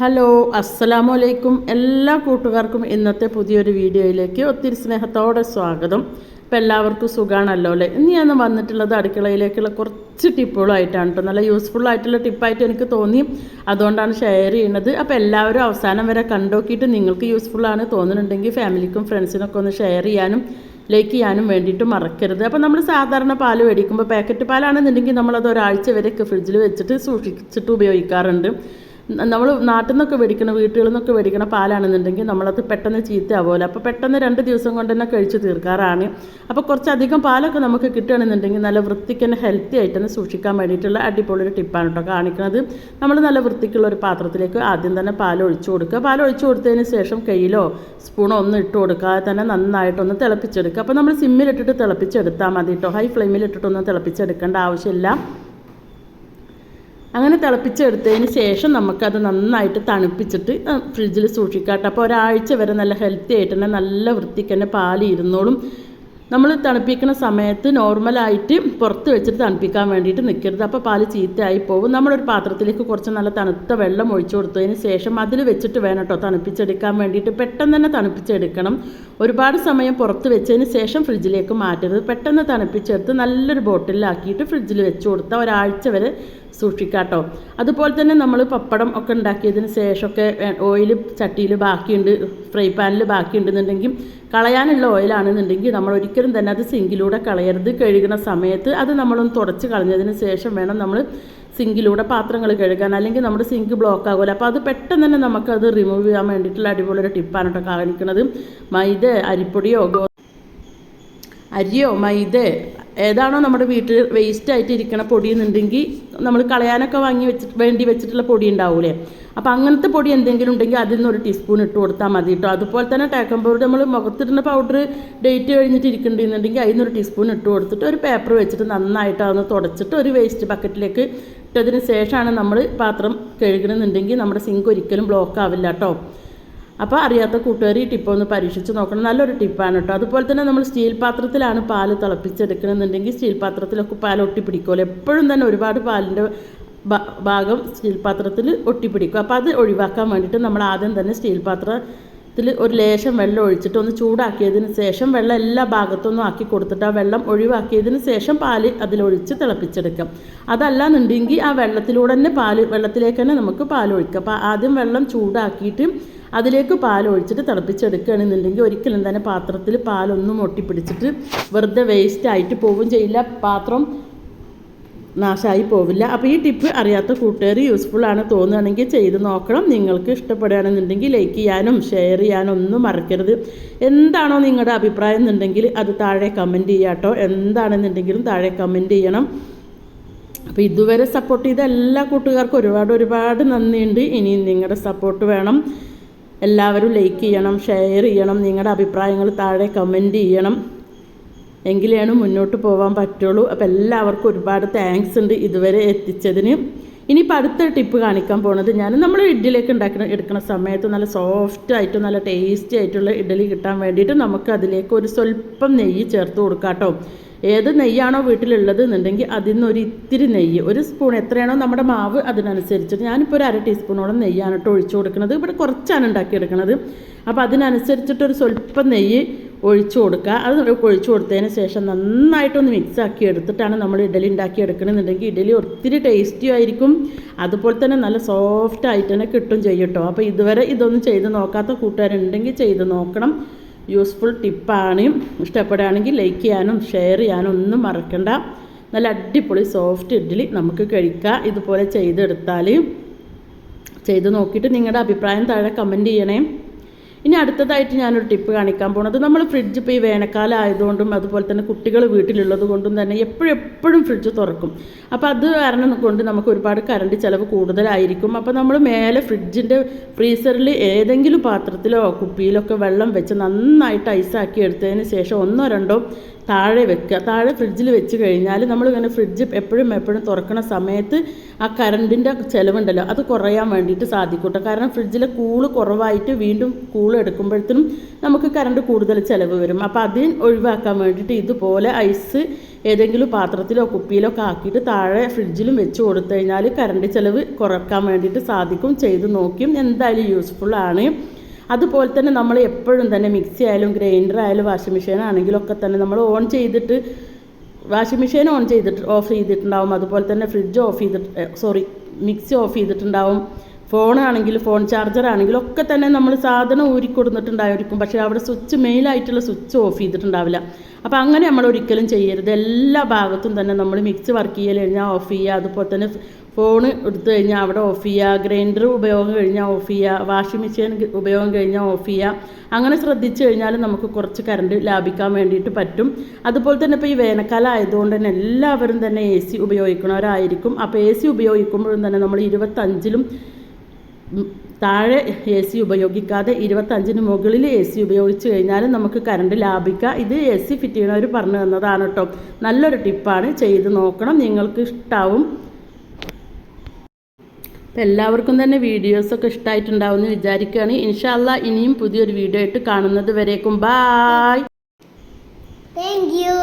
Hello അസ്സലാമു അലൈക്കും എല്ലാ കൂട്ടുകാർക്കും ഇന്നത്തെ പുതിയൊരു വീഡിയോയിലേക്ക് ഒത്തിരി സ്നേഹത്തോടെ സ്വാഗതം. ഇപ്പം എല്ലാവർക്കും സുഖമാണല്ലോ അല്ലേ? ഇന്ന് ഞാൻ വന്നിട്ടുള്ളത് അടുക്കളയിലേക്കുള്ള കുറച്ച് ടിപ്പുകളായിട്ടാണ് കേട്ടോ നല്ല യൂസ്ഫുൾ ആയിട്ടുള്ള ടിപ്പായിട്ട് എനിക്ക് തോന്നി. അതുകൊണ്ടാണ് ഷെയർ ചെയ്യുന്നത്. അപ്പോൾ എല്ലാവരും അവസാനം വരെ കണ്ടോക്കിയിട്ട് നിങ്ങൾക്ക് യൂസ്ഫുൾ ആണ് തോന്നുന്നുണ്ടെങ്കിൽ ഫാമിലിക്കും ഫ്രണ്ട്സിനൊക്കെ ഒന്ന് ഷെയർ ചെയ്യാനും ലൈക്ക് ചെയ്യാനും വേണ്ടിയിട്ട് മറക്കരുത്. അപ്പോൾ നമ്മൾ സാധാരണ പാൽ മേടിക്കുമ്പോൾ പാക്കറ്റ് പാലാണെന്നുണ്ടെങ്കിൽ നമ്മളത് ഒരാഴ്ച വരെയൊക്കെ ഫ്രിഡ്ജിൽ വെച്ചിട്ട് സൂക്ഷിച്ചിട്ട് ഉപയോഗിക്കാറുണ്ട്. നമ്മൾ നാട്ടിൽ നിന്നൊക്കെ മേടിക്കണം വീട്ടുകളിൽ നിന്നൊക്കെ മേടിക്കണ പാലാണെന്നുണ്ടെങ്കിൽ നമ്മളത് പെട്ടെന്ന് ചീത്തയാവുമല്ലോ. അപ്പോൾ പെട്ടെന്ന് രണ്ട് ദിവസം കൊണ്ട് തന്നെ കഴിച്ച് തീർക്കാറാണ്. അപ്പോൾ കുറച്ചധികം പാലൊക്കെ നമുക്ക് കിട്ടുകയാണെന്നുണ്ടെങ്കിൽ നല്ല വൃത്തിക്ക് തന്നെ ഹെൽത്തി ആയിട്ട് തന്നെ സൂക്ഷിക്കാൻ വേണ്ടിയിട്ടുള്ള അടിപൊളി ഒരു ടിപ്പാണ് കേട്ടോ കാണിക്കുന്നത് നമ്മൾ നല്ല വൃത്തിക്കുള്ള ഒരു പാത്രത്തിലേക്ക് ആദ്യം തന്നെ പാൽ ഒഴിച്ചു കൊടുക്കുക. പാൽ ഒഴിച്ചു കൊടുത്തതിന് ശേഷം കയ്യിലോ സ്പൂണോ ഒന്നും ഇട്ട് കൊടുക്കാതെ തന്നെ നന്നായിട്ടൊന്ന് തിളപ്പിച്ചെടുക്കുക. അപ്പോൾ നമ്മൾ സിമ്മിലിട്ടിട്ട് തിളപ്പിച്ചെടുത്താൽ മതി കേട്ടോ ഹൈ ഫ്ലെയിമിലിട്ടിട്ടൊന്നും തിളപ്പിച്ചെടുക്കേണ്ട ആവശ്യമില്ല. അങ്ങനെ തിളപ്പിച്ചെടുത്തതിന് ശേഷം നമുക്കത് നന്നായിട്ട് തണുപ്പിച്ചിട്ട് ഫ്രിഡ്ജിൽ സൂക്ഷിക്കാട്ടെ. അപ്പോൾ ഒരാഴ്ച വരെ നല്ല ഹെൽത്തി ആയിട്ട് തന്നെ നല്ല വൃത്തിക്ക് തന്നെ പാൽ ഇരുന്നോളും. നമ്മൾ തണുപ്പിക്കുന്ന സമയത്ത് നോർമലായിട്ട് പുറത്ത് വെച്ചിട്ട് തണുപ്പിക്കാൻ വേണ്ടിയിട്ട് നിൽക്കരുത് അപ്പോൾ പാൽ ചീത്തയായി പോകും. നമ്മളൊരു പാത്രത്തിലേക്ക് കുറച്ച് നല്ല തണുത്ത വെള്ളം ഒഴിച്ചു കൊടുത്തതിന് ശേഷം അതിൽ വെച്ചിട്ട് വേണം കേട്ടോ തണുപ്പിച്ചെടുക്കാൻ വേണ്ടിയിട്ട്. പെട്ടെന്ന് തന്നെ തണുപ്പിച്ചെടുക്കണം. ഒരുപാട് സമയം പുറത്ത് വെച്ചതിന് ശേഷം ഫ്രിഡ്ജിലേക്ക് മാറ്റരുത്. പെട്ടെന്ന് തണുപ്പിച്ചെടുത്ത് നല്ലൊരു ബോട്ടിലാക്കിയിട്ട് ഫ്രിഡ്ജിൽ വെച്ച് കൊടുത്താൽ ഒരാഴ്ച വരെ സൂക്ഷിക്കാട്ടോ. അതുപോലെ തന്നെ നമ്മൾ പപ്പടം ഒക്കെ ഉണ്ടാക്കിയതിന് ശേഷമൊക്കെ ഓയിൽ ചട്ടിയിൽ ബാക്കിയുണ്ട് ഫ്രൈ പാനിൽ ബാക്കിയുണ്ടെന്നുണ്ടെങ്കിൽ കളയാനുള്ള ഓയിലാണെന്നുണ്ടെങ്കിൽ നമ്മൾ ഒരിക്കലും തന്നെ അത് സിങ്കിലൂടെ കളയരുത്. കഴുകുന്ന സമയത്ത് അത് നമ്മളൊന്ന് തുടച്ച് കളഞ്ഞതിന് ശേഷം വേണം നമ്മൾ സിങ്കിലൂടെ പാത്രങ്ങൾ കഴുകാൻ. അല്ലെങ്കിൽ നമ്മുടെ സിങ്ക് ബ്ലോക്ക് ആകുമല്ലോ. അപ്പോൾ അത് പെട്ടെന്ന് തന്നെ നമുക്കത് റിമൂവ് ചെയ്യാൻ വേണ്ടിയിട്ടുള്ള അടിപൊളി ഒരു ടിപ്പാണ് കേട്ടോ കാണിക്കുന്നത് മൈദ അരിപ്പൊടിയോ അരിയോ മൈദ ഏതാണോ നമ്മുടെ വീട്ടിൽ വേസ്റ്റ് ആയിട്ട് ഇരിക്കണ പൊടി എന്നുണ്ടെങ്കിൽ നമ്മൾ കളയാനൊക്കെ വാങ്ങി വെച്ചിട്ട് വേണ്ടി വെച്ചിട്ടുള്ള പൊടി ഉണ്ടാവൂലേ? അപ്പോൾ അങ്ങനത്തെ പൊടി എന്തെങ്കിലും ഉണ്ടെങ്കിൽ അതിൽ നിന്ന് ഒരു ടീസ്പൂൺ ഇട്ട് കൊടുത്താൽ മതി കേട്ടോ അതുപോലെ തന്നെ ടേക്കൻ പൗഡർ നമ്മൾ മുഖത്തിടുന്ന പൗഡർ ഡേറ്റ് കഴിഞ്ഞിട്ട് ഇരിക്കുന്നുണ്ടെന്നുണ്ടെങ്കിൽ അതിൽ നിന്ന് ഒരു ടീസ്പൂൺ ഇട്ട് കൊടുത്തിട്ട് ഒരു പേപ്പർ വെച്ചിട്ട് നന്നായിട്ട് അതൊന്ന് തുടച്ചിട്ട് ഒരു വേസ്റ്റ് ബക്കറ്റിലേക്ക് ഇട്ടതിന് ശേഷമാണ് നമ്മൾ പാത്രം കഴുകണമെന്നുണ്ടെങ്കിൽ നമ്മുടെ സിങ്ക് ഒരിക്കലും ബ്ലോക്ക് ആവില്ല കേട്ടോ അപ്പോൾ അറിയാത്ത കൂട്ടുകാർ ഈ ടിപ്പ് ഒന്ന് പരീക്ഷിച്ച് നോക്കണം. നല്ലൊരു ടിപ്പാണ് കേട്ടോ. അതുപോലെ തന്നെ നമ്മൾ സ്റ്റീൽ പാത്രത്തിലാണ് പാൽ തിളപ്പിച്ചെടുക്കണമെന്നുണ്ടെങ്കിൽ സ്റ്റീൽ പാത്രത്തിലൊക്കെ പാൽ ഒട്ടിപ്പിടിക്കുമല്ലോ. എപ്പോഴും തന്നെ ഒരുപാട് പാലിന്റെ ഭാഗം സ്റ്റീൽ പാത്രത്തിൽ ഒട്ടിപ്പിടിക്കും. അപ്പോൾ അത് ഒഴിവാക്കാൻ വേണ്ടിയിട്ട് നമ്മൾ ആദ്യം തന്നെ സ്റ്റീൽ പാത്രത്തിൽ ഒരു ലേശം വെള്ളം ഒഴിച്ചിട്ട് ഒന്ന് ചൂടാക്കിയതിന് ശേഷം വെള്ളം എല്ലാ ഭാഗത്തൊന്നും ആക്കി കൊടുത്തിട്ട് ആ വെള്ളം ഒഴിവാക്കിയതിന് ശേഷം പാൽ അതിലൊഴിച്ച് തിളപ്പിച്ചെടുക്കാം. അതല്ലാന്നുണ്ടെങ്കിൽ ആ വെള്ളത്തിലൂടെ തന്നെ പാൽ വെള്ളത്തിലേക്ക് തന്നെ നമുക്ക് പാൽ ഒഴിക്കാം. അപ്പോൾ ആദ്യം വെള്ളം ചൂടാക്കിയിട്ട് അതിലേക്ക് പാൽ ഒഴിച്ചിട്ട് തിളപ്പിച്ചെടുക്കുകയാണെന്നുണ്ടെങ്കിൽ ഒരിക്കലും തന്നെ പാത്രത്തിൽ പാലൊന്നും ഒട്ടിപ്പിടിച്ചിട്ട് വെറുതെ വേസ്റ്റ് ആയിട്ട് പോവുകയും ചെയ്യില്ല. പാത്രം നാശമായി പോവില്ല. അപ്പോൾ ഈ ടിപ്പ് അറിയാത്ത കൂട്ടുകാർ യൂസ്ഫുൾ ആണ് തോന്നുകയാണെങ്കിൽ ചെയ്ത് നോക്കണം. നിങ്ങൾക്ക് ഇഷ്ടപ്പെടുകയാണെന്നുണ്ടെങ്കിൽ ലൈക്ക് ചെയ്യാനും ഷെയർ ചെയ്യാനും ഒന്നും മറക്കരുത്. എന്താണോ നിങ്ങളുടെ അഭിപ്രായം എന്നുണ്ടെങ്കിൽ അത് താഴെ കമന്റ് ചെയ്യാട്ടോ എന്താണെന്നുണ്ടെങ്കിലും താഴെ കമന്റ് ചെയ്യണം. അപ്പോൾ ഇതുവരെ സപ്പോർട്ട് ചെയ്ത എല്ലാ കൂട്ടുകാർക്കും ഒരുപാട് ഒരുപാട് നന്ദിയുണ്ട്. ഇനിയും നിങ്ങളുടെ സപ്പോർട്ട് വേണം. എല്ലാവരും ലൈക്ക് ചെയ്യണം ഷെയർ ചെയ്യണം. നിങ്ങളുടെ അഭിപ്രായങ്ങൾ താഴെ കമന്റ് ചെയ്യണം. എങ്കിലാണ് മുന്നോട്ട് പോകാൻ പറ്റുള്ളൂ. അപ്പോൾ എല്ലാവർക്കും ഒരുപാട് താങ്ക്സ് ഉണ്ട് ഇതുവരെ എത്തിച്ചതിന്. ഇനിയിപ്പോൾ അടുത്ത ടിപ്പ് കാണിക്കാൻ പോണത് ഞാൻ നമ്മൾ ഇഡ്ഡലിയൊക്കെ ഉണ്ടാക്കുന്ന എടുക്കുന്ന സമയത്ത് നല്ല സോഫ്റ്റ് ആയിട്ടും നല്ല ടേസ്റ്റി ആയിട്ടുള്ള ഇഡ്ഡലി കിട്ടാൻ വേണ്ടിയിട്ട് നമുക്ക് അതിലേക്ക് ഒരു സ്വല്പം നെയ്യ് ചേർത്ത് കൊടുക്കാം കേട്ടോ. ഏത് നെയ്യാണോ വീട്ടിലുള്ളത് എന്നുണ്ടെങ്കിൽ അതിൽ നിന്ന് ഒരു ഇത്തിരി നെയ്യ് ഒരു സ്പൂൺ എത്രയാണോ നമ്മുടെ മാവ് അതിനനുസരിച്ചിട്ട്. ഞാനിപ്പോൾ ഒരു അര ടീസ്പൂണോളം നെയ്യാണ് കേട്ടോ ഒഴിച്ചു കൊടുക്കുന്നത് ഇവിടെ കുറച്ചാണ് ഉണ്ടാക്കിയെടുക്കുന്നത് അപ്പോൾ അതിനനുസരിച്ചിട്ടൊരു സ്വല്പം നെയ്യ് ഒഴിച്ചു കൊടുക്കുക. അത് ഒഴിച്ചു കൊടുത്തതിന് ശേഷം നന്നായിട്ടൊന്ന് മിക്സ് ആക്കി എടുത്തിട്ടാണ് നമ്മൾ ഇഡലി ഉണ്ടാക്കി എടുക്കണമെന്നുണ്ടെങ്കിൽ ഇഡലി ഒത്തിരി ടേസ്റ്റിയും ആയിരിക്കും. അതുപോലെ തന്നെ നല്ല സോഫ്റ്റ് ആയിട്ട് തന്നെ കിട്ടും ചെയ്യും കേട്ടോ. അപ്പോൾ ഇതുവരെ ഇതൊന്നും ചെയ്ത് നോക്കാത്ത കൂട്ടുകാരുണ്ടെങ്കിൽ ചെയ്ത് നോക്കണം. യൂസ്ഫുൾ ടിപ്പാണ് ഇഷ്ടപ്പെടുകയാണെങ്കിൽ ലൈക്ക് ചെയ്യാനും ഷെയർ ചെയ്യാനും ഒന്നും മറക്കണ്ട. നല്ല അടിപൊളി സോഫ്റ്റ് ഇഡ്ഡലി നമുക്ക് കഴിക്കാം. ഇതുപോലെ ചെയ്തെടുത്താൽ. ചെയ്ത് നോക്കിയിട്ട് നിങ്ങളുടെ അഭിപ്രായം താഴെ കമന്റ് ചെയ്യണേ. ഇനി അടുത്തതായിട്ട് ഞാനൊരു ടിപ്പ് കാണിക്കാൻ പോണത്. നമ്മൾ ഫ്രിഡ്ജ് ഇപ്പോൾ ഈ വേനൽക്കാലം ആയതുകൊണ്ടും അതുപോലെ തന്നെ കുട്ടികൾ വീട്ടിലുള്ളത് കൊണ്ടും തന്നെ എപ്പോഴും എപ്പോഴും ഫ്രിഡ്ജ് തുറക്കും. അപ്പോൾ അത് കാരണം കൊണ്ട് നമുക്ക് ഒരുപാട് കറണ്ട് ചിലവ് കൂടുതലായിരിക്കും. അപ്പോൾ നമ്മൾ മേലെ ഫ്രിഡ്ജിന്റെ ഫ്രീസറിൽ ഏതെങ്കിലും പാത്രത്തിലോ കുപ്പിയിലൊക്കെ വെള്ളം വെച്ച് നന്നായിട്ട് ഐസാക്കി എടുത്തതിന് ശേഷം ഒന്നോ രണ്ടോ താഴെ വെക്കുക. താഴെ ഫ്രിഡ്ജിൽ വെച്ച് കഴിഞ്ഞാൽ നമ്മളിങ്ങനെ ഫ്രിഡ്ജ് എപ്പോഴും എപ്പോഴും തുറക്കുന്ന സമയത്ത് ആ കറണ്ടിന്റെ ചിലവുണ്ടല്ലോ അത് കുറയാൻ വേണ്ടിയിട്ട് സാധിക്കട്ടെ. കാരണം ഫ്രിഡ്ജിലെ കൂൾ കുറവായിട്ട് വീണ്ടും കൂൾ എടുക്കുമ്പോഴത്തേനും നമുക്ക് കറണ്ട് കൂടുതൽ ചിലവ് വരും. അപ്പോൾ അതിന് ഒഴിവാക്കാൻ വേണ്ടിയിട്ട് ഇതുപോലെ ഐസ് ഏതെങ്കിലും പാത്രത്തിലോ കുപ്പിയിലോ ഒക്കെ ആക്കിയിട്ട് താഴെ ഫ്രിഡ്ജിലും വെച്ച് കൊടുത്തു കഴിഞ്ഞാൽ കറണ്ട് ചിലവ് കുറയ്ക്കാൻ വേണ്ടിയിട്ട് സാധിക്കും. ചെയ്ത് നോക്കിയും എന്തായാലും യൂസ്ഫുള്ളാണ് അതുപോലെ തന്നെ നമ്മൾ എപ്പോഴും തന്നെ മിക്സി ആയാലും ഗ്രൈൻഡർ ആയാലും വാഷിംഗ് മെഷീൻ ആണെങ്കിലും ഒക്കെ തന്നെ നമ്മൾ ഓൺ ചെയ്തിട്ട് വാഷിംഗ് മെഷീൻ ഓൺ ചെയ്തിട്ട് ഓഫ് ചെയ്തിട്ടുണ്ടാവും. അതുപോലെ തന്നെ ഫ്രിഡ്ജ് ഓഫ് ചെയ്തിട്ട് സോറി മിക്സി ഓഫ് ചെയ്തിട്ടുണ്ടാവും. ഫോണാണെങ്കിൽ ഫോൺ ചാർജർ ആണെങ്കിലും ഒക്കെ തന്നെ നമ്മൾ സാധനം ഊരി കൊടുത്തിട്ടുണ്ടായിരിക്കും പക്ഷേ അവിടെ സ്വിച്ച് മെയിലായിട്ടുള്ള സ്വിച്ച് ഓഫ് ചെയ്തിട്ടുണ്ടാവില്ല. അപ്പോൾ അങ്ങനെ നമ്മൾ ഒരിക്കലും ചെയ്യരുത്. എല്ലാ ഭാഗത്തും തന്നെ നമ്മൾ മിക്സ് വർക്ക് ചെയ്യൽ കഴിഞ്ഞാൽ ഓഫ് ചെയ്യുക. അതുപോലെ തന്നെ ഫോൺ എടുത്തു കഴിഞ്ഞാൽ അവിടെ ഓഫ് ചെയ്യുക ഗ്രൈൻഡർ ഉപയോഗം കഴിഞ്ഞാൽ ഓഫ് ചെയ്യുക വാഷിംഗ് മെഷീൻ ഉപയോഗം കഴിഞ്ഞാൽ ഓഫ് ചെയ്യുക അങ്ങനെ ശ്രദ്ധിച്ചു കഴിഞ്ഞാൽ നമുക്ക് കുറച്ച് കറണ്ട് ലാഭിക്കാൻ വേണ്ടിയിട്ട് പറ്റും. അതുപോലെ തന്നെ ഇപ്പോൾ ഈ വേനൽക്കാലം ആയതുകൊണ്ട് തന്നെ എല്ലാവരും തന്നെ എ സി ഉപയോഗിക്കുന്നവരായിരിക്കും. അപ്പോൾ എ സി ഉപയോഗിക്കുമ്പോഴും തന്നെ നമ്മൾ ഇരുപത്തഞ്ചിലും താഴെ എ സി ഉപയോഗിക്കാതെ ഇരുപത്തഞ്ചിന് മുകളിൽ എ സി ഉപയോഗിച്ച് കഴിഞ്ഞാൽ നമുക്ക് കറണ്ട് ലാഭിക്കാം. ഇത് എ സി ഫിറ്റ് ചെയ്യണവർ പറഞ്ഞു തന്നതാണ് കേട്ടോ. നല്ലൊരു ടിപ്പാണ് ചെയ്ത് നോക്കണം. നിങ്ങൾക്ക് ഇഷ്ടാവും. അപ്പം എല്ലാവർക്കും തന്നെ വീഡിയോസൊക്കെ ഇഷ്ടമായിട്ടുണ്ടാവും എന്ന് വിചാരിക്കുകയാണ്. ഇൻഷാല്ല ഇനിയും പുതിയൊരു വീഡിയോ ആയിട്ട് കാണുന്നത് വരേക്കും. Bye thank you.